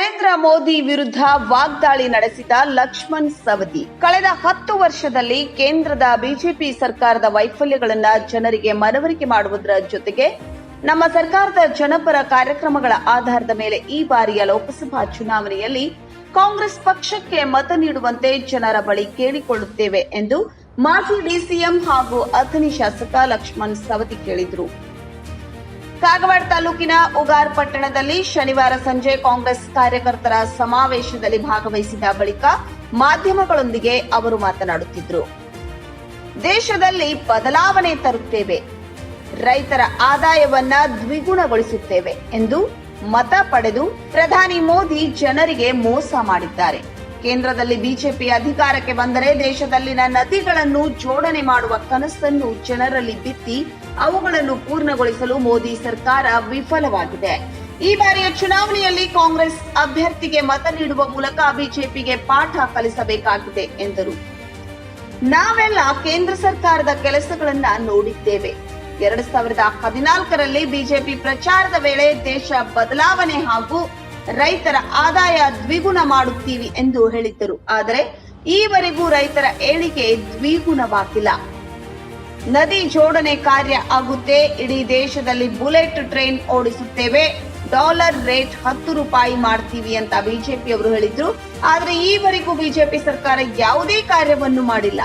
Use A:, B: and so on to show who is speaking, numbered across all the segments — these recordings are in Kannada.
A: ನರೇಂದ್ರ ಮೋದಿ ವಿರುದ್ಧ ವಾಗ್ದಾಳಿ ನಡೆಸಿದ ಲಕ್ಷ್ಮಣ್ ಸವದಿ. ಕಳೆದ ಹತ್ತು ವರ್ಷದಲ್ಲಿ ಕೇಂದ್ರದ ಬಿಜೆಪಿ ಸರ್ಕಾರದ ವೈಫಲ್ಯಗಳನ್ನ ಜನರಿಗೆ ಮನವರಿಕೆ ಮಾಡುವುದರ ಜೊತೆಗೆ ನಮ್ಮ ಸರ್ಕಾರದ ಜನಪರ ಕಾರ್ಯಕ್ರಮಗಳ ಆಧಾರದ ಮೇಲೆ ಈ ಬಾರಿಯ ಲೋಕಸಭಾ ಚುನಾವಣೆಯಲ್ಲಿ ಕಾಂಗ್ರೆಸ್ ಪಕ್ಷಕ್ಕೆ ಮತ ನೀಡುವಂತೆ ಜನರ ಬಳಿ ಕೇಳಿಕೊಳ್ಳುತ್ತೇವೆ ಎಂದು ಮಾಜಿ ಡಿಸಿಎಂ ಹಾಗೂ ಅಥಣಿ ಶಾಸಕ ಲಕ್ಷ್ಮಣ್ ಸವದಿ ಕೇಳಿದರು. ಕಾಗವಾಡ ತಾಲೂಕಿನ ಉಗಾರ್ ಪಟ್ಟಣದಲ್ಲಿ ಶನಿವಾರ ಸಂಜೆ ಕಾಂಗ್ರೆಸ್ ಕಾರ್ಯಕರ್ತರ ಸಮಾವೇಶದಲ್ಲಿ ಭಾಗವಹಿಸಿದ ಬಳಿಕ ಮಾಧ್ಯಮಗಳೊಂದಿಗೆ ಅವರು ಮಾತನಾಡುತ್ತಿದ್ದರು. ದೇಶದಲ್ಲಿ ಬದಲಾವಣೆ ತರುತ್ತೇವೆ. ರೈತರ ಆದಾಯವನ್ನ ದ್ವಿಗುಣಗೊಳಿಸುತ್ತೇವೆ ಎಂದು ಮತ ಪಡೆದು ಪ್ರಧಾನಿ ಮೋದಿ ಜನರಿಗೆ ಮೋಸ ಮಾಡಿದ್ದಾರೆ. ಕೇಂದ್ರದಲ್ಲಿ ಬಿಜೆಪಿ ಅಧಿಕಾರಕ್ಕೆ ಬಂದರೆ ದೇಶದಲ್ಲಿನ ನದಿಗಳನ್ನು ಜೋಡಣೆ ಮಾಡುವ ಕನಸನ್ನು ಜನರಲ್ಲಿ ಬಿತ್ತಿ ಅವುಗಳನ್ನು ಪೂರ್ಣಗೊಳಿಸಲು ಮೋದಿ ಸರ್ಕಾರ ವಿಫಲವಾಗಿದೆ. ಈ ಬಾರಿಯ ಚುನಾವಣೆಯಲ್ಲಿ ಕಾಂಗ್ರೆಸ್ ಅಭ್ಯರ್ಥಿಗೆ ಮತ ನೀಡುವ ಮೂಲಕ ಬಿಜೆಪಿಗೆ ಪಾಠ ಕಲಿಸಬೇಕಾಗಿದೆ ಎಂದರು. ನಾವೆಲ್ಲ ಕೇಂದ್ರ ಸರ್ಕಾರದ ಕೆಲಸಗಳನ್ನ ನೋಡಿದ್ದೇವೆ. ಎರಡ್ ಸಾವಿರದ ಹದಿನಾಲ್ಕರಲ್ಲಿ ಬಿಜೆಪಿ ಪ್ರಚಾರದ ವೇಳೆ ದೇಶ ಬದಲಾವಣೆ ಹಾಗೂ ರೈತರ ಆದಾಯ ದ್ವಿಗುಣ ಮಾಡುತ್ತೀವಿ ಎಂದು ಹೇಳಿದ್ದರು. ಆದರೆ ಈವರೆಗೂ ರೈತರ ಏಳಿಗೆ ದ್ವಿಗುಣವಾಗಿಲ್ಲ. ನದಿ ಜೋಡಣೆ ಕಾರ್ಯ ಆಗುತ್ತೆ. ಇಡೀ ದೇಶದಲ್ಲಿ ಬುಲೆಟ್ ಟ್ರೈನ್ ಓಡಿಸುತ್ತೇವೆ. ಡಾಲರ್ ರೇಟ್ ಹತ್ತು ರೂಪಾಯಿ ಮಾಡ್ತೀವಿ ಅಂತ ಬಿಜೆಪಿ ಅವರು ಹೇಳಿದ್ರು. ಆದ್ರೆ ಈವರೆಗೂ ಬಿಜೆಪಿ ಸರ್ಕಾರ ಯಾವುದೇ ಕಾರ್ಯವನ್ನು ಮಾಡಿಲ್ಲ.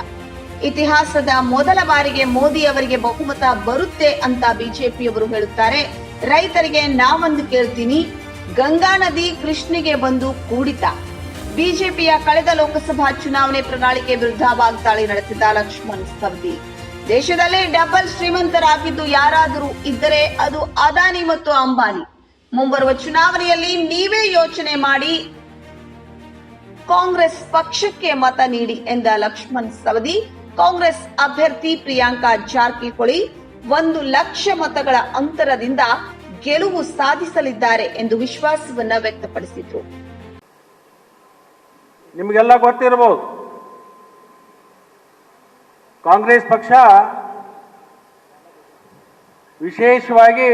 A: ಇತಿಹಾಸದ ಮೊದಲ ಬಾರಿಗೆ ಮೋದಿ ಅವರಿಗೆ ಬಹುಮತ ಬರುತ್ತೆ ಅಂತ ಬಿಜೆಪಿಯವರು ಹೇಳುತ್ತಾರೆ. ರೈತರಿಗೆ ನಾವೊಂದು ಕೇಳ್ತೀನಿ. ಗಂಗಾ ನದಿ ಕೃಷ್ಣಿಗೆ ಬಂದು ಕೂಡಿತ. ಬಿಜೆಪಿಯ ಕಳೆದ ಲೋಕಸಭಾ ಚುನಾವಣೆ ಪ್ರಣಾಳಿಕೆ ವಿರುದ್ಧ ವಾಗ್ದಾಳಿ ನಡೆಸಿದ ಲಕ್ಷ್ಮಣ್ ಸವದಿ ದೇಶದಲ್ಲಿ ಡಬಲ್ ಶ್ರೀಮಂತರಾಗಿದ್ದು ಯಾರಾದರೂ ಇದ್ದರೆ ಅದು ಅದಾನಿ ಮತ್ತು ಅಂಬಾನಿ. ಮುಂಬರುವ ಚುನಾವಣೆಯಲ್ಲಿ ನೀವೇ ಯೋಚನೆ ಮಾಡಿ ಕಾಂಗ್ರೆಸ್ ಪಕ್ಷಕ್ಕೆ ಮತ ನೀಡಿ ಎಂದ ಲಕ್ಷ್ಮಣ್ ಸವದಿ, ಕಾಂಗ್ರೆಸ್ ಅಭ್ಯರ್ಥಿ ಪ್ರಿಯಾಂಕಾ ಜಾರಕಿಹೊಳಿ ಒಂದು ಲಕ್ಷ ಮತಗಳ ಅಂತರದಿಂದ ಗೆಲುವು ಸಾಧಿಸಲಿದ್ದಾರೆ ಎಂದು ವಿಶ್ವಾಸವನ್ನ ವ್ಯಕ್ತಪಡಿಸಿದ್ರು.
B: ನಿಮಗೆಲ್ಲ ಗೊತ್ತಿರಬಹುದು ಕಾಂಗ್ರೆಸ್ ಪಕ್ಷ ವಿಶೇಷವಾಗಿ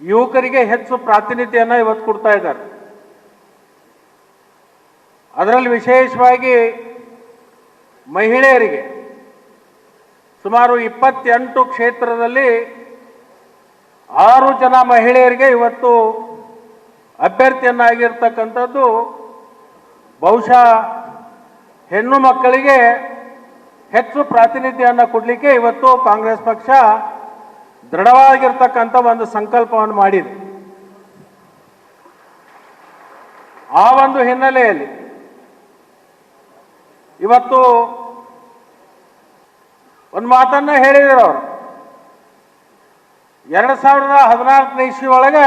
B: ಯುವಕರಿಗೆ ಹೆಚ್ಚು ಪ್ರಾತಿನಿಧ್ಯವನ್ನು ಇವತ್ತು ಕೊಡ್ತಾ ಇದ್ದಾರೆ. ಅದರಲ್ಲಿ ವಿಶೇಷವಾಗಿ ಮಹಿಳೆಯರಿಗೆ ಸುಮಾರು ಇಪ್ಪತ್ತೆಂಟು ಕ್ಷೇತ್ರದಲ್ಲಿ ಆರು ಜನ ಮಹಿಳೆಯರಿಗೆ ಇವತ್ತು ಅಭ್ಯರ್ಥಿಯನ್ನಾಗಿರ್ತಕ್ಕಂಥದ್ದು ಬಹುಶಃ ಹೆಣ್ಣು ಮಕ್ಕಳಿಗೆ ಹೆಚ್ಚು ಪ್ರಾತಿನಿಧ್ಯವನ್ನು ಕೊಡಲಿಕ್ಕೆ ಇವತ್ತು ಕಾಂಗ್ರೆಸ್ ಪಕ್ಷ ದೃಢವಾಗಿರ್ತಕ್ಕಂಥ ಒಂದು ಸಂಕಲ್ಪವನ್ನು ಮಾಡಿದೆ. ಆ ಒಂದು ಹಿನ್ನೆಲೆಯಲ್ಲಿ ಇವತ್ತು ಒಂದು ಮಾತನ್ನ ಹೇಳಿದರು ಅವರು. ಎರಡು ಸಾವಿರದ ಹದಿನಾಲ್ಕನೇ ಇಸ್ವಿ ಒಳಗೆ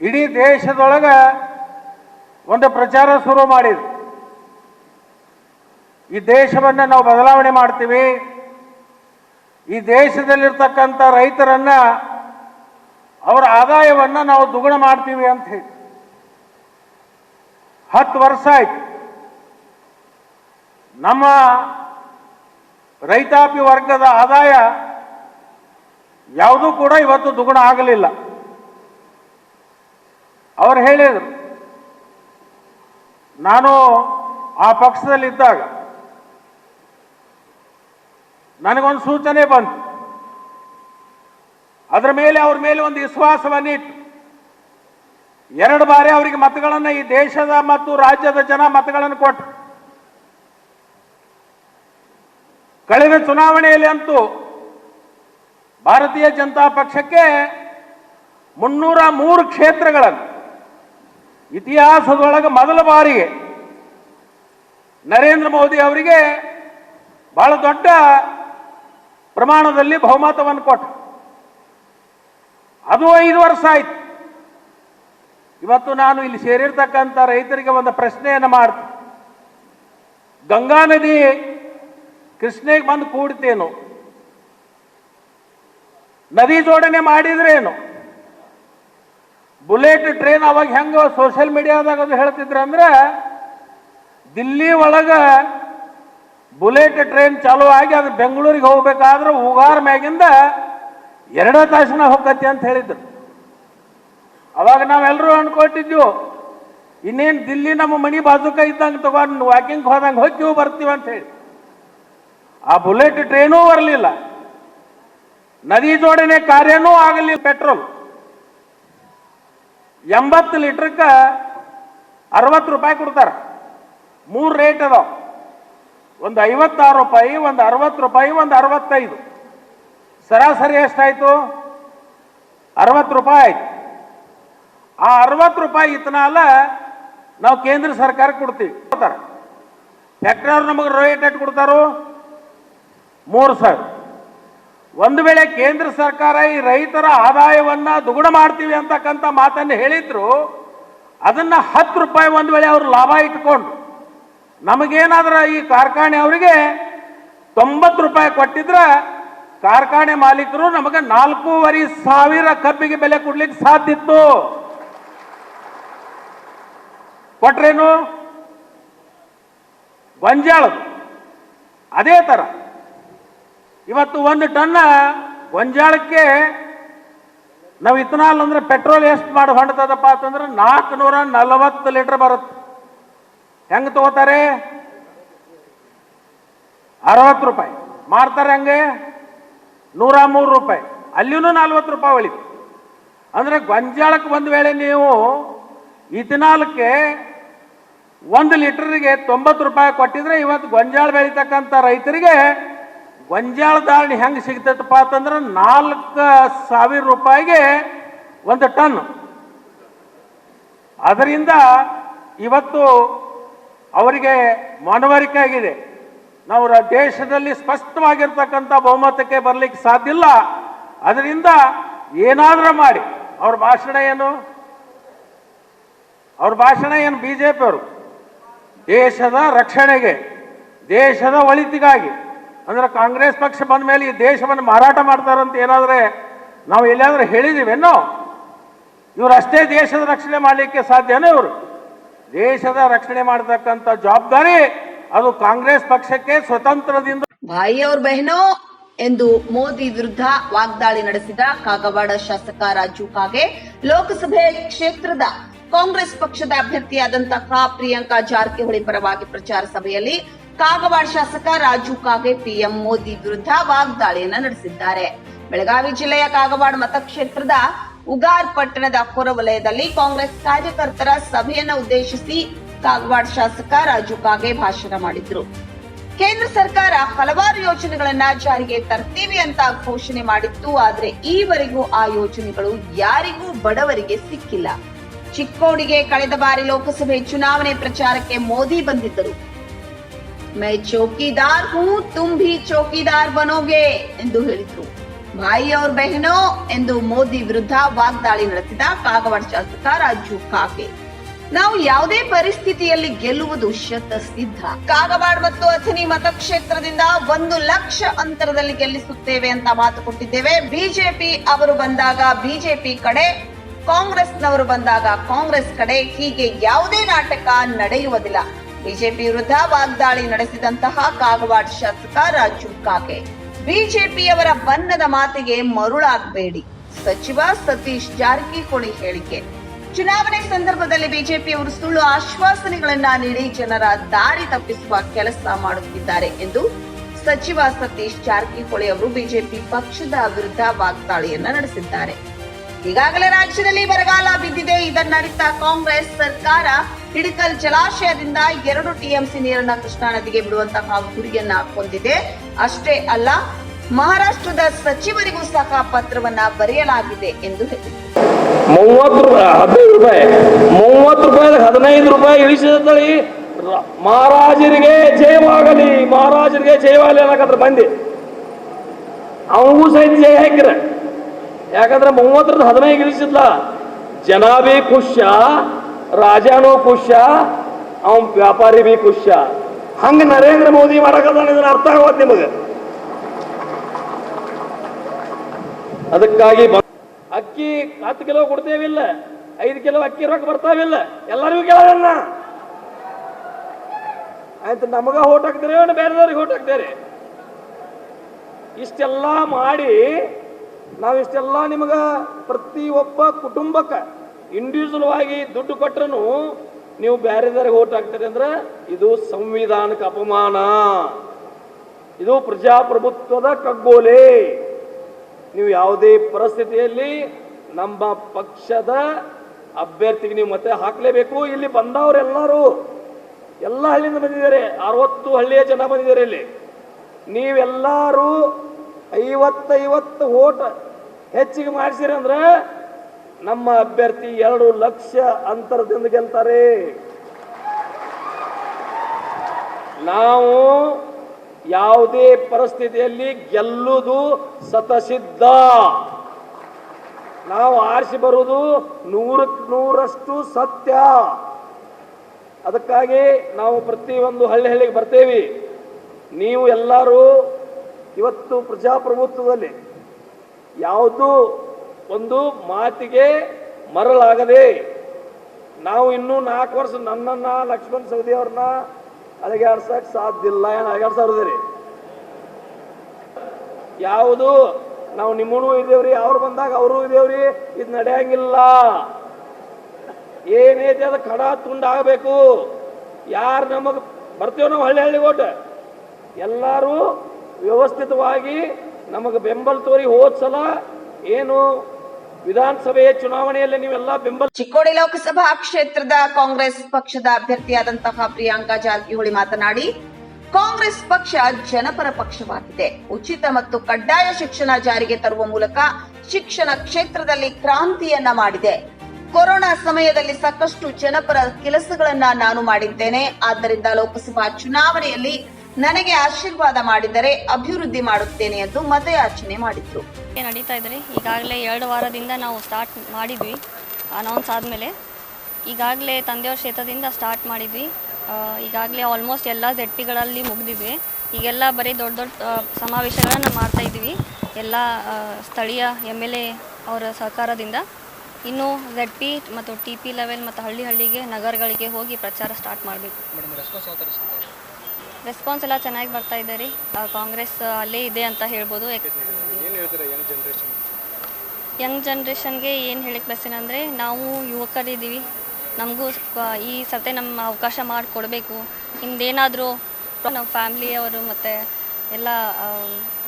B: ಇಡೀ ದೇಶದೊಳಗೆ ಒಂದು ಪ್ರಚಾರ ಶುರು ಮಾಡಿದ್ರು. ಈ ದೇಶವನ್ನು ನಾವು ಬದಲಾವಣೆ ಮಾಡ್ತೀವಿ. ಈ ದೇಶದಲ್ಲಿರ್ತಕ್ಕಂಥ ರೈತರನ್ನ ಅವರ ಆದಾಯವನ್ನ ನಾವು ದುಗುಣ ಮಾಡ್ತೀವಿ ಅಂತ ಹೇಳಿ. ಹತ್ತು ವರ್ಷ ಆಯ್ತು. ನಮ್ಮ ರೈತಾಪಿ ವರ್ಗದ ಆದಾಯ ಯಾವುದೂ ಕೂಡ ಇವತ್ತು ದುಗುಣ ಆಗಲಿಲ್ಲ. ಅವರು ಹೇಳಿದರು, ನಾನು ಆ ಪಕ್ಷದಲ್ಲಿದ್ದಾಗ ನನಗೊಂದು ಸೂಚನೆ ಬಂತು. ಅದರ ಮೇಲೆ ಅವ್ರ ಮೇಲೆ ಒಂದು ವಿಶ್ವಾಸವನ್ನಿಟ್ಟು ಎರಡು ಬಾರಿ ಅವರಿಗೆ ಮತಗಳನ್ನು ಈ ದೇಶದ ಮತ್ತು ರಾಜ್ಯದ ಜನ ಮತಗಳನ್ನು ಕೊಟ್ಟು ಕಳೆದ ಚುನಾವಣೆಯಲ್ಲಿ ಅಂತೂ ಭಾರತೀಯ ಜನತಾ ಪಕ್ಷಕ್ಕೆ ಮುನ್ನೂರ ಮೂರು ಕ್ಷೇತ್ರಗಳನ್ನು, ಇತಿಹಾಸದೊಳಗೆ ಮೊದಲ ಬಾರಿಗೆ ನರೇಂದ್ರ ಮೋದಿ ಅವರಿಗೆ ಬಹಳ ದೊಡ್ಡ ಪ್ರಮಾಣದಲ್ಲಿ ಬಹುಮತವನ್ನು ಕೊಟ್ಟ. ಅದು ಐದು ವರ್ಷ ಆಯ್ತು. ಇವತ್ತು ನಾನು ಇಲ್ಲಿ ಸೇರಿರ್ತಕ್ಕಂಥ ರೈತರಿಗೆ ಒಂದು ಪ್ರಶ್ನೆಯನ್ನು ಮಾಡ್ತೀನಿ. ಗಂಗಾ ನದಿ ಕೃಷ್ಣೆಗೆ ಬಂದು ಕೂಡ್ತೇನು? ನದಿ ಜೋಡಣೆ ಮಾಡಿದ್ರೇನು? ಬುಲೆಟ್ ಟ್ರೈನ್ ಅವಾಗ ಹೆಂಗ ಸೋಷಿಯಲ್ ಮೀಡಿಯಾದಾಗ ಅದು ಹೇಳ್ತಿದ್ರು ಅಂದ್ರೆ ದಿಲ್ಲಿ ಒಳಗ ಬುಲೆಟ್ ಟ್ರೈನ್ ಚಾಲೂ ಆಗಿ ಅದು ಬೆಂಗಳೂರಿಗೆ ಹೋಗ್ಬೇಕಾದ್ರೆ ಉಗಾರ್ ಮ್ಯಾಗಿಂದ ಎರಡೇ ತಾಸಿನ ಹೋಗತ್ತೆ ಅಂತ ಹೇಳಿದ್ರು. ಅವಾಗ ನಾವೆಲ್ಲರೂ ಅನ್ಕೊಟ್ಟಿದ್ವು ಇನ್ನೇನು ದಿಲ್ಲಿ ನಮ್ಮ ಮನಿ ಬಾಜುಕ ಇದ್ದಂಗೆ ತಗೊಂಡು ವಾಕಿಂಗ್ ಹೋದಂಗೆ ಹೋಗ್ತೀವಿ ಬರ್ತೀವಿ ಅಂತ ಹೇಳಿ. ಆ ಬುಲೆಟ್ ಟ್ರೈನೂ ಬರಲಿಲ್ಲ. ನದಿ ಜೋಡಣೆ ಕಾರ್ಯನೂ ಆಗಲಿಲ್ಲ, ಪೆಟ್ರೋಲ್. ಎಂಬತ್ತು ಲೀಟ್ರಕ್ಕೆ ಅರವತ್ತು ರೂಪಾಯಿ ಕೊಡ್ತಾರೆ. ಮೂರು ರೇಟ್ ಅದಾವ. ಒಂದು ಐವತ್ತಾರು ರೂಪಾಯಿ, ಒಂದು ಅರವತ್ತು ರೂಪಾಯಿ, ಒಂದು ಅರವತ್ತೈದು. ಸರಾಸರಿ ಎಷ್ಟಾಯಿತು? ಅರವತ್ತು ರೂಪಾಯಿ ಆಯ್ತು. ಆ ಅರವತ್ತು ರೂಪಾಯಿ ಇತನಾಲ ನಾವು ಕೇಂದ್ರ ಸರ್ಕಾರ ಕೊಡ್ತೀವಿ. ಕೊಡ್ತಾರೆ. ಫ್ಯಾಕ್ಟ್ರಿಯವ್ರು ನಮಗೆ ರೇಟ್ ಎಷ್ಟು ಕೊಡ್ತಾರೋ? ಮೂರು ಸಾವಿರ. ಒಂದು ವೇಳೆ ಕೇಂದ್ರ ಸರ್ಕಾರ ಈ ರೈತರ ಆದಾಯವನ್ನ ದುಗುಣ ಮಾಡ್ತೀವಿ ಅಂತಕ್ಕಂಥ ಮಾತನ್ನು ಹೇಳಿದ್ರು, ಅದನ್ನ ಹತ್ತು ರೂಪಾಯಿ ಒಂದು ವೇಳೆ ಅವರು ಲಾಭ ಇಟ್ಕೊಂಡು ನಮಗೇನಾದ್ರೂ ಈ ಕಾರ್ಖಾನೆ ಅವರಿಗೆ ತೊಂಬತ್ತು ರೂಪಾಯಿ ಕೊಟ್ಟಿದ್ರೆ ಕಾರ್ಖಾನೆ ಮಾಲೀಕರು ನಮಗೆ ನಾಲ್ಕೂವರೆ ಸಾವಿರ ಕಬ್ಬಿಗೆ ಬೆಲೆ ಕೊಡ್ಲಿಕ್ಕೆ ಸಾಧ್ಯ ಇತ್ತು. ಕೊಟ್ರೇನು? ಗೊಂಜಾಳದು. ಅದೇ ತರ. ಇವತ್ತು ಒಂದು ಟನ್ನ ಗೊಂಜಾಳಕ್ಕೆ ನಾವು ಇಥನಾಲ್ ಅಂದ್ರೆ ಪೆಟ್ರೋಲ್ ಎಷ್ಟು ಮಾಡಿ ಹೊಂಡ್ತದಪ್ಪ ಅಂತಂದ್ರೆ ನಾಲ್ಕುನೂರ ನಲವತ್ತು ಲೀಟರ್ ಬರುತ್ತೆ. ಹೆಂಗ್ ತಗೋತಾರೆ? ಅರವತ್ತು ರೂಪಾಯಿ. ಮಾರ್ತಾರೆ ಹಂಗೆ? ನೂರ ಮೂರು ರೂಪಾಯಿ. ಅಲ್ಲಿನೂ ನಲ್ವತ್ತು ರೂಪಾಯಿ ಉಳಿತು ಅಂದ್ರೆ ಗೊಂಜಾಳಕ್ಕೆ ಒಂದು ವೇಳೆ ನೀವು ಇಥನಾಲ್ಗೆ ಒಂದು ಲೀಟರ್ಗೆ ತೊಂಬತ್ತು ರೂಪಾಯಿ ಕೊಟ್ಟಿದ್ರೆ ಇವತ್ತು ಗೊಂಜಾಳ ಬೆಳೀತಕ್ಕಂಥ ರೈತರಿಗೆ ಗೊಂಜಾಳ ಧಾರಣೆ ಹೆಂಗೆ ಸಿಗ್ತೈತಪ್ಪ ಅಂತಂದ್ರೆ ನಾಲ್ಕು ಸಾವಿರ ರೂಪಾಯಿಗೆ ಒಂದು ಟನ್. ಅದರಿಂದ ಇವತ್ತು ಅವರಿಗೆ ಮನವರಿಕೆ ಆಗಿದೆ. ನಾವು ದೇಶದಲ್ಲಿ ಸ್ಪಷ್ಟವಾಗಿರ್ತಕ್ಕಂಥ ಬಹುಮತಕ್ಕೆ ಬರಲಿಕ್ಕೆ ಸಾಧ್ಯ ಇಲ್ಲ. ಅದರಿಂದ ಏನಾದರೂ ಮಾಡಿ. ಅವ್ರ ಭಾಷಣ ಏನು? ಅವ್ರ ಭಾಷಣ ಏನು ಬಿ ಜೆ ಅವರು ದೇಶದ ರಕ್ಷಣೆಗೆ, ದೇಶದ ಒಳಿತಿಗಾಗಿ. ಅಂದ್ರೆ ಕಾಂಗ್ರೆಸ್ ಪಕ್ಷ ಬಂದ ಮೇಲೆ ಈ ದೇಶವನ್ನು ಮಾರಾಟ ಮಾಡ್ತಾರಂತ ಏನಾದರೆ ನಾವು ಎಲ್ಲಿಯಾದರೂ ಹೇಳಿದೀವೇನೋ? ಇವರು ಅಷ್ಟೇ ದೇಶದ ರಕ್ಷಣೆ ಮಾಡಲಿಕ್ಕೆ ಸಾಧ್ಯನೇ ಇವರು? ದೇಶದ ರಕ್ಷಣೆ ಮಾಡತಕ್ಕಂತ ಜವಾಬ್ದಾರಿ ಅದು ಕಾಂಗ್ರೆಸ್ ಪಕ್ಷಕ್ಕೆ ಸ್ವತಂತ್ರದಿಂದ
A: ಭಾಯಿಯವ್ರ ಬೆಹನು ಎಂದು ಮೋದಿ ವಿರುದ್ಧ ವಾಗ್ದಾಳಿ ನಡೆಸಿದ ಕಾಗವಾಡ ಶಾಸಕ ರಾಜು ಕಾಗೆ, ಲೋಕಸಭೆ ಕ್ಷೇತ್ರದ ಕಾಂಗ್ರೆಸ್ ಪಕ್ಷದ ಅಭ್ಯರ್ಥಿಯಾದಂತಹ ಪ್ರಿಯಾಂಕಾ ಜಾರಕಿಹೊಳಿ ಪರವಾಗಿ ಪ್ರಚಾರ ಸಭೆಯಲ್ಲಿ ಕಾಗವಾಡ ಶಾಸಕ ರಾಜು ಕಾಗೆ ಪಿಎಂ ಮೋದಿ ವಿರುದ್ಧ ವಾಗ್ದಾಳಿಯನ್ನ ನಡೆಸಿದ್ದಾರೆ. ಬೆಳಗಾವಿ ಜಿಲ್ಲೆಯ ಕಾಗವಾಡ ಮತಕ್ಷೇತ್ರದ ಉಗಾರ್ ಪಟ್ಟಣದ ಹೊರವಲಯದಲ್ಲಿ ಕಾಂಗ್ರೆಸ್ ಕಾರ್ಯಕರ್ತರ ಸಭೆಯನ್ನ ಉದ್ದೇಶಿಸಿ ಕಾಗವಾಡ ಶಾಸಕ ರಾಜು ಕಾಗೆ ಭಾಷಣ ಮಾಡಿದ್ರು. ಕೇಂದ್ರ ಸರ್ಕಾರ ಹಲವಾರು ಯೋಜನೆಗಳನ್ನ ಜಾರಿಗೆ ತರ್ತೀವಿ ಅಂತ ಘೋಷಣೆ ಮಾಡಿತ್ತು. ಆದ್ರೆ ಈವರೆಗೂ ಆ ಯೋಜನೆಗಳು ಯಾರಿಗೂ ಬಡವರಿಗೆ ಸಿಕ್ಕಿಲ್ಲ. ಚಿಕ್ಕೋಡಿಗೆ ಕಳೆದ ಬಾರಿ ಲೋಕಸಭೆ ಚುನಾವಣೆ ಪ್ರಚಾರಕ್ಕೆ ಮೋದಿ ಬಂದಿದ್ದರು. ಮೈ ಚೌಕಿದಾರ್ ಹೂ ತುಂಬಿ ಚೌಕಿದಾರ್ ಬನೋಗೆ ಎಂದು ಹೇಳಿದ್ರು. ಭಾಯಿ ಅವ್ರ ಬೆಹನೋ ಎಂದು ಮೋದಿ ವಿರುದ್ಧ ವಾಗ್ದಾಳಿ ನಡೆಸಿದ ಕಾಗವಾಡ ಶಾಸಕ ರಾಜು ಕಾಕೆ ನಾವು ಯಾವುದೇ ಪರಿಸ್ಥಿತಿಯಲ್ಲಿ ಗೆಲ್ಲುವುದು ಶತ ಸಿದ್ಧ ಕಾಗವಾಡ ಮತ್ತು ಅಥಣಿ ಮತಕ್ಷೇತ್ರದಿಂದ ಒಂದು ಲಕ್ಷ ಅಂತರದಲ್ಲಿ ಗೆಲ್ಲಿಸುತ್ತೇವೆ ಅಂತ ಮಾತು ಕೊಟ್ಟಿದ್ದೇವೆ. ಬಿಜೆಪಿ ಅವರು ಬಂದಾಗ ಬಿಜೆಪಿ ಕಡೆ, ಕಾಂಗ್ರೆಸ್ನವರು ಬಂದಾಗ ಕಾಂಗ್ರೆಸ್ ಕಡೆ ಹೀಗೆ ಯಾವುದೇ ನಾಟಕ ನಡೆಯುವುದಿಲ್ಲ. ಬಿಜೆಪಿ ವಿರುದ್ಧ ವಾಗ್ದಾಳಿ ನಡೆಸಿದಂತಹ ಕಾಗವಾಡ ಶಾಸಕ ರಾಜು ಕಾಗೆ. ಬಿಜೆಪಿಯವರ ಬನ್ನದ ಮಾತಿಗೆ ಮರುಳಾಗಬೇಡಿ. ಸಚಿವ ಸತೀಶ್ ಜಾರಕಿಹೊಳಿ ಹೇಳಿಕೆ. ಚುನಾವಣೆ ಸಂದರ್ಭದಲ್ಲಿ ಬಿಜೆಪಿಯವರು ಸುಳ್ಳು ಆಶ್ವಾಸನೆಗಳನ್ನ ನೀಡಿ ಜನರ ದಾರಿ ತಪ್ಪಿಸುವ ಕೆಲಸ ಮಾಡುತ್ತಿದ್ದಾರೆ ಎಂದು ಸಚಿವ ಸತೀಶ್ ಜಾರಕಿಹೊಳಿ ಅವರು ಬಿಜೆಪಿ ಪಕ್ಷದ ವಿರುದ್ಧ ವಾಗ್ದಾಳಿಯನ್ನ ನಡೆಸಿದ್ದಾರೆ. ಈಗಾಗಲೇ ರಾಜ್ಯದಲ್ಲಿ ಬರಗಾಲ ಬಿದ್ದಿದೆ. ಇದನ್ನರಿತ ಕಾಂಗ್ರೆಸ್ ಸರ್ಕಾರ ಹಿಡಕಲ್ ಜಲಾಶಯದಿಂದ ಎರಡು ಟಿಎಂಸಿ ನೀರನ್ನ ಕೃಷ್ಣಾ ನದಿಗೆ ಬಿಡುವಂತಹ ಗುರಿಯನ್ನ ಹೊಂದಿದೆ. ಅಷ್ಟೇ ಅಲ್ಲ, ಮಹಾರಾಷ್ಟ್ರದ ಸಚಿವರಿಗೂ ಸಹ ಪತ್ರವನ್ನ ಬರೆಯಲಾಗಿದೆ ಎಂದು ಹೇಳಿದರು.
C: ಮೂವತ್ತು ರೂಪಾಯಿ ಮೂವತ್ತು ರೂಪಾಯಿ, ಹದಿನೈದು ರೂಪಾಯಿ ಇಳಿಸಿದ ತಳಿ ರ- ಮಹಾರಾಜರಿಗೆ ಜಯವಾಗಲಿ ಮಹಾರಾಜರಿಗೆ ಜಯವಾಗಲಿ ಅನ್ನಕತ್ರ ಬಂದಿ ಅವನಿಗೂ ಸಹಿತ ಜಯ ಹಾಕಿರ ಯಾಕಂದ್ರೆ ಮೂವತ್ತರದ ಹದಿನೈದು ಇಳಿಸಿದ್ಲ. ಜನಾಭಿ ಖುಷ ರಾಜಾನೂ ಖುಷ ಅವನ್ ವ್ಯಾಪಾರಿ ಬಿ ಖುಷ ಹಂಗ ನರೇಂದ್ರ ಮೋದಿ ಇದನ್ನ ಅರ್ಥ ಆಗೋದ್ ನಿಮಗೆ? ಅದಕ್ಕಾಗಿ ಅಕ್ಕಿ ಹತ್ತು ಕಿಲೋ ಕೊಡ್ತೇವಿಲ್ಲ, ಐದು ಕಿಲೋ ಅಕ್ಕಿ ರೊಕ್ಕ ಬರ್ತಾವಿಲ್ಲ, ಎಲ್ಲರಿಗೂ ಕೇಳೋದನ್ನ? ಆಯ್ತು, ನಮಗ ಹೋಟ್ ಹಾಕ್ತೀರಿ ಬೇರೆದವ್ರಿಗೆ ಹೋಟ್ ಹಾಕ್ತೇರಿ? ಇಷ್ಟೆಲ್ಲ ಮಾಡಿ ನಾವು ಇಷ್ಟೆಲ್ಲ ಪ್ರತಿ ಒಬ್ಬ ಕುಟುಂಬಕ್ಕೆ ಇಂಡಿವಿಜುವಲ್ ಆಗಿ ದುಡ್ಡು ಕೊಟ್ಟರು ನೀವು ಬೇರೆದಾರಿಗೆ ಓಟ್ ಹಾಕ್ತೀರಿ ಅಂದ್ರೆ ಇದು ಸಂವಿಧಾನಕ್ಕೆ ಅಪಮಾನ. ಇದು ಪ್ರಜಾಪ್ರಭುತ್ವದ ಕಗ್ಗೋಲೆ. ನೀವು ಯಾವುದೇ ಪರಿಸ್ಥಿತಿಯಲ್ಲಿ ನಮ್ಮ ಪಕ್ಷದ ಅಭ್ಯರ್ಥಿಗೆ ನೀವು ಮತ್ತೆ ಹಾಕಲೇಬೇಕು. ಇಲ್ಲಿ ಬಂದವರೆಲ್ಲರೂ ಎಲ್ಲ ಹಳ್ಳಿಯಿಂದ ಬಂದಿದ್ದಾರೆ. ಅರವತ್ತು ಹಳ್ಳಿಯ ಜನ ಬಂದಿದ್ದಾರೆ ಇಲ್ಲಿ. ನೀವೆಲ್ಲರೂ ಐವತ್ತೈವತ್ತು ಓಟ್ ಹೆಚ್ಚಿಗೆ ಮಾಡಿಸಿರಿ ಅಂದ್ರೆ ನಮ್ಮ ಅಭ್ಯರ್ಥಿ ಎರಡು ಲಕ್ಷ ಅಂತರದಿಂದ ಗೆಲ್ತಾರೆ. ನಾವು ಯಾವುದೇ ಪರಿಸ್ಥಿತಿಯಲ್ಲಿ ಗೆಲ್ಲುವುದು ಸತಸಿದ್ಧ ನಾವು ಆರಿಸಿ ಬರುವುದು ನೂರಕ್ಕೆ ನೂರಷ್ಟು ಸತ್ಯ. ಅದಕ್ಕಾಗಿ ನಾವು ಪ್ರತಿಯೊಂದು ಹಳ್ಳಿ ಹಳ್ಳಿಗೆ ಬರ್ತೇವೆ. ನೀವು ಎಲ್ಲರೂ ಇವತ್ತು ಪ್ರಜಾಪ್ರಭುತ್ವದಲ್ಲಿ ಯಾವುದು ಒಂದು ಮಾತಿಗೆ ಮರಳಾಗದೆ ನಾವು ಇನ್ನೂ ನಾಲ್ಕು ವರ್ಷ ನನ್ನನ್ನ ಲಕ್ಷ್ಮಣ್ ಸವದಿ ಅವ್ರನ್ನ ಅಲಗಾಡ್ಸಕ್ ಸಾಧ್ಯ ಇಲ್ಲ. ಏನು ಅಲಗಾಡ್ಸಾರದ್ರಿ ಯಾವುದು? ನಾವು ನಿಮ್ಮೂ ಇದೇವ್ರಿ ಅವ್ರು ಬಂದಾಗ ಅವರು ಇದೇವ್ರಿ ಇದು ನಡೆಯಂಗಿಲ್ಲ. ಏನೈತಿ ಅದು ಕಡ ತುಂಡಾಗಬೇಕು ಯಾರು ನಮಗೆ ಬರ್ತೀವೋ ನಾವು ಹಳ್ಳಿ ಹಳ್ಳಿ ಓಟ್. ಎಲ್ಲರೂ ವ್ಯವಸ್ಥಿತವಾಗಿ ನಮಗೆ ಬೆಂಬಲ ತೋರಿ ಹೋದ್ ಸಲ ಏನು ವಿಧಾನಸಭೆಯ ಚುನಾವಣೆಯಲ್ಲಿ ನೀವೆಲ್ಲ ಬೆಂಬಲ
A: ಚಿಕ್ಕೋಡಿ ಲೋಕಸಭಾ ಕ್ಷೇತ್ರದ ಕಾಂಗ್ರೆಸ್ ಪಕ್ಷದ ಅಭ್ಯರ್ಥಿಯಾದಂತಹ ಪ್ರಿಯಾಂಕಾ ಜಾರಕಿಹೊಳಿ ಮಾತನಾಡಿ, ಕಾಂಗ್ರೆಸ್ ಪಕ್ಷ ಜನಪರ ಪಕ್ಷವಾಗಿದೆ. ಉಚಿತ ಮತ್ತು ಕಡ್ಡಾಯ ಶಿಕ್ಷಣ ಜಾರಿಗೆ ತರುವ ಮೂಲಕ ಶಿಕ್ಷಣ ಕ್ಷೇತ್ರದಲ್ಲಿ ಕ್ರಾಂತಿಯನ್ನ ಮಾಡಿದೆ. ಕೊರೋನಾ ಸಮಯದಲ್ಲಿ ಸಾಕಷ್ಟು ಜನಪರ ಕೆಲಸಗಳನ್ನ ನಾನು ಮಾಡಿದ್ದೇನೆ. ಆದ್ದರಿಂದ ಲೋಕಸಭಾ ಚುನಾವಣೆಯಲ್ಲಿ ನನಗೆ ಆಶೀರ್ವಾದ ಮಾಡಿದರೆ ಅಭಿವೃದ್ಧಿ ಮಾಡುತ್ತೇನೆ ಎಂದು ಮತಯಾಚನೆ ಮಾಡಿದ್ರು.
D: ಏನ್ ನಡೀತಾ ಇದ್ರಿ? ಈಗಾಗಲೇ ಎರಡು ವಾರದಿಂದ ನಾವು ಸ್ಟಾರ್ಟ್ ಮಾಡಿದ್ವಿ. ಅನೌನ್ಸ್ ಆದಮೇಲೆ ಈಗಾಗಲೇ ತಂದೆಯವ್ರ ಕ್ಷೇತ್ರದಿಂದ ಸ್ಟಾರ್ಟ್ ಮಾಡಿದ್ವಿ. ಈಗಾಗಲೇ ಆಲ್ಮೋಸ್ಟ್ ಎಲ್ಲ ಜೆಡ್ ಪಿಗಳಲ್ಲಿ ಮುಗಿದಿದ್ವಿ ಈಗೆಲ್ಲ ಬರೀ ದೊಡ್ಡ ದೊಡ್ಡ ಸಮಾವೇಶಗಳನ್ನು ಮಾಡ್ತಾ ಇದ್ವಿ ಎಲ್ಲ ಸ್ಥಳೀಯ ಎಂ ಎಲ್ ಎ ಅವರ ಸಹಕಾರದಿಂದ. ಇನ್ನು ಝೆಡ್ ಪಿ ಮತ್ತು ಟಿ ಪಿ ಲೆವೆಲ್ ಮತ್ತು ಹಳ್ಳಿ ಹಳ್ಳಿಗೆ ನಗರಗಳಿಗೆ ಹೋಗಿ ಪ್ರಚಾರ ಸ್ಟಾರ್ಟ್ ಮಾಡಬೇಕು. ರೆಸ್ಪಾನ್ಸ್ ಎಲ್ಲ ಚೆನ್ನಾಗಿ ಬರ್ತಾ ಇದೆ ರೀ. ಕಾಂಗ್ರೆಸ್ ಅಲ್ಲೇ ಇದೆ ಅಂತ ಹೇಳ್ಬೋದು. ಯಂಗ್ ಜನ್ರೇಷನ್ಗೆ ಏನು ಹೇಳಕ್ಕೆ ಬಯಸ್ತೇನೆಂದರೆ ನಾವು ಯುವಕರಿದ್ದೀವಿ. ನಮಗೂ ಸ್ವ- ಈ ಸತೆ ನಮ್ಮ ಅವಕಾಶ ಮಾಡಿಕೊಡ್ಬೇಕು. ಹಿಂದೇನಾದರೂ ನಮ್ಮ ಫ್ಯಾಮ್ಲಿಯವರು ಮತ್ತು ಎಲ್ಲ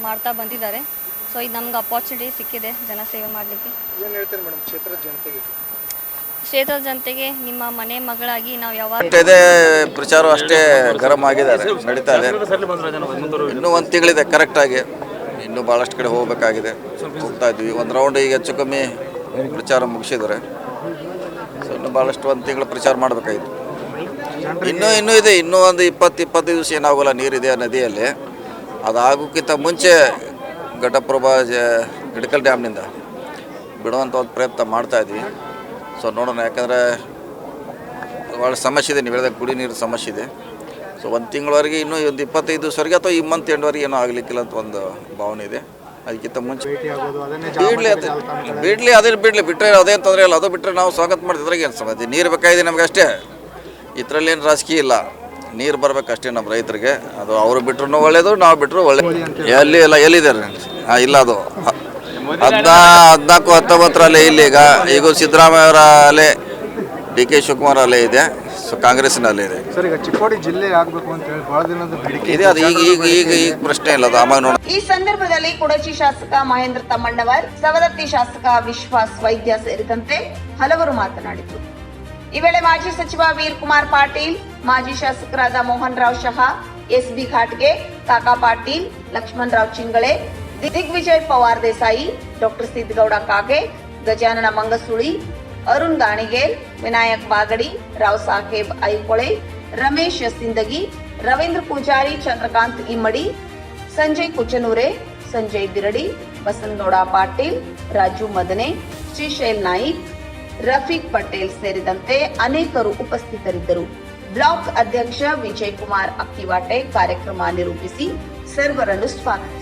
D: ಮಾಡ್ತಾ ಬಂದಿದ್ದಾರೆ. ಸೊ ಇದು ನಮ್ಗೆ ಅಪಾರ್ಚುನಿಟಿ ಸಿಕ್ಕಿದೆ ಜನಸೇವೆ ಮಾಡಲಿಕ್ಕೆ.
E: ಏನು ಹೇಳ್ತೀರಿ ಮೇಡಮ್ ಕ್ಷೇತ್ರದ ಜನತೆಗೆ?
D: ಕ್ಷೇತ್ರದ ಜನತೆಗೆ ನಿಮ್ಮ ಮನೆ ಮಗಳಾಗಿ ನಾವು ಯಾವಾಗ
F: ಇದೆ ಪ್ರಚಾರ ಅಷ್ಟೇ ಗರಂ ಆಗಿದ್ದಾರೆ, ನಡೀತಾ ಇದೆ. ಇನ್ನೂ ಒಂದು ತಿಂಗಳಿದೆ ಕರೆಕ್ಟಾಗಿ ಇನ್ನೂ ಭಾಳಷ್ಟು ಕಡೆ ಹೋಗಬೇಕಾಗಿದೆ. ಹೋಗ್ತಾ ಇದ್ವಿ. ಒಂದು ರೌಂಡ್ ಈಗ ಹೆಚ್ಚು ಕಮ್ಮಿ ಪ್ರಚಾರ ಮುಗಿಸಿದ್ದಾರೆ. ಸೊ ಇನ್ನೂ ಭಾಳಷ್ಟು ಒಂದು ತಿಂಗಳು ಪ್ರಚಾರ ಮಾಡಬೇಕಾಗಿತ್ತು. ಇನ್ನೂ ಇನ್ನೂ ಇದೆ. ಇನ್ನೂ ಒಂದು ಇಪ್ಪತ್ತು, ಇಪ್ಪತ್ತೈದು ದಿವಸ ಏನಾಗೋಲ್ಲ ನೀರಿದೆ ನದಿಯಲ್ಲಿ. ಅದಾಗೋಕ್ಕಿಂತ ಮುಂಚೆ ಘಟಪ್ರಭಾ ಜ ಡ್ಯಾಮ್ನಿಂದ ಬಿಡುವಂಥ ಒಂದು ಪ್ರಯತ್ನ ಮಾಡ್ತಾ ಇದ್ವಿ. ಸೊ ನೋಡೋಣ ಯಾಕಂದರೆ ಭಾಳ ಸಮಸ್ಯೆ ಇದೆ ನೀವು ಹೇಳಿದಾಗ ಕುಡಿ ನೀರು ಸಮಸ್ಯೆ ಇದೆ. ಸೊ ಒಂದು ತಿಂಗಳವರೆಗೆ ಇನ್ನೂ ಒಂದು ಇಪ್ಪತ್ತೈದು ಸರಿಗೆ ಅಥವಾ ಈ ಮಂತ್ ಎಂಡ್ವರೆಗೆ ಏನೂ ಆಗಲಿಕ್ಕಿಲ್ಲ ಅಂತ ಒಂದು ಭಾವನೆ ಇದೆ. ಅದಕ್ಕಿಂತ ಮುಂಚೆ ಬಿಡಲಿ ಅದೇ ಬಿಡಲಿ ಅದೇ ಬಿಡ್ಲಿ ಬಿಟ್ಟರೆ ಅದೇ ತೊಂದರೆ ಇಲ್ಲ ಅದು ಬಿಟ್ಟರೆ ನಾವು ಸ್ವಾಗತ ಮಾಡ್ತಿದ್ರಾಗ ಏನು ಸಮಸ್ಯೆ ನೀರು ಬೇಕಾಗಿದೆ ನಮಗೆ ಅಷ್ಟೇ. ಇದರಲ್ಲಿ ಏನು ರಾಜಕೀಯ ಇಲ್ಲ. ನೀರು ಬರಬೇಕಷ್ಟೇ ನಮ್ಮ ರೈತರಿಗೆ. ಅದು ಅವರು ಬಿಟ್ಟರು ಒಳ್ಳೇದು ನಾವು ಬಿಟ್ಟರು ಒಳ್ಳೆಯದು ಎಲ್ಲಿ ಇಲ್ಲ ಎಲ್ಲಿದ್ದಾರೆ ಹಾಂ ಇಲ್ಲ ಅದು. ಹದಿನಾ ಹದಿನಾಲ್ಕು ಹತ್ತೊಂಬತ್ತರಲ್ಲಿ ಇಲ್ಲಿ ಈಗ ಈಗ ಸಿದ್ದರಾಮಯ್ಯ ಅವರ ಅಲೆ ಡಿ ಕೆ ಶಿವಕುಮಾರ್ ಅಲೆ ಇದೆ ಸೊ ಅಲೆ ಇದೆ.
E: ಸರ್ ಈಗ ಚಿಕ್ಕೋಡಿ ಜಿಲ್ಲೆ ಆಗಬೇಕು ಅಂತ ಹೇಳಿ ಬಹಳ ದಿನದ ಬೇಡಿಕೆ
F: ಇದೆ ಅದು ಈಗ ಈಗ ಈಗ ಈಗ ಪ್ರಶ್ನೆ ಇಲ್ಲ ಅದು ಆಮೇಲೆ ನೋಡೋಣ.
A: ಈ ಸಂದರ್ಭದಲ್ಲಿ ಕುಡಚಿ ಶಾಸಕ ಮಹೇಂದ್ರ ತಮ್ಮಣ್ಣವರ್ ಸವದತ್ತಿ ಶಾಸಕ ವಿಶ್ವಾಸ್ ವೈದ್ಯ ಸೇರಿದಂತೆ ಹಲವರು ಮಾತನಾಡಿದರು. ಈ ವೇಳೆ ಮಾಜಿ ಸಚಿವ ವೀರ್ ಕುಮಾರ್ ಪಾಟೀಲ್ ಮಾಜಿ ಶಾಸಕರಾದ ಮೋಹನ್ ರಾವ್ ಶಹಾ ಎಸ್ ಬಿ ಘಾಟ್ಗೆ ಕಾಕಾ ಪಾಟೀಲ್ ಲಕ್ಷ್ಮಣ್ ರಾವ್ ಚಿಂಗಳೆ ದಿಗ್ವಿಜಯ್ ಪವಾರ್ ದೇಸಾಯಿ, ಡಾಕ್ಟರ್ ಸಿದ್ದಗೌಡ ಕಾಗೆ, ಗಜಾನನ ಮಂಗಸುಳಿ, ಅರುಣ್ ಗಾಣಿಗೇಲ್ ವಿನಾಯಕ್ ಬಾಗಡಿ, ರಾವ್ ಸಾಹೇಬ್ ಐಕೊಳೆ, ರಮೇಶ್ ಸಿಂದಗಿ, ರವೀಂದ್ರ ಪೂಜಾರಿ ಚಂದ್ರಕಾಂತ್ ಇಮ್ಮಡಿ, ಸಂಜಯ್ ಕುಚನೂರೆ ಸಂಜಯ್ ಬಿರಡಿ, ಬಸನಗೌಡ ಪಾಟೀಲ್, ರಾಜು ಮದನೆ, ಶ್ರೀಶೈಲ್ ನಾಯಿಕ್, ರಫೀಕ್ ಪಟೇಲ್ ಸೇರಿದಂತೆ ಅನೇಕರು ಉಪಸ್ಥಿತರಿದ್ದರು. ಬ್ಲಾಕ್ ಅಧ್ಯಕ್ಷ ವಿಜಯ್ ಕುಮಾರ್ ಅಕ್ಕಿವಾಟೆ ಕಾರ್ಯಕ್ರಮ ನಿರೂಪಿಸಿ ಸರ್ವರನ್ನು ಸ್ವಾಗತಿಸಿದರು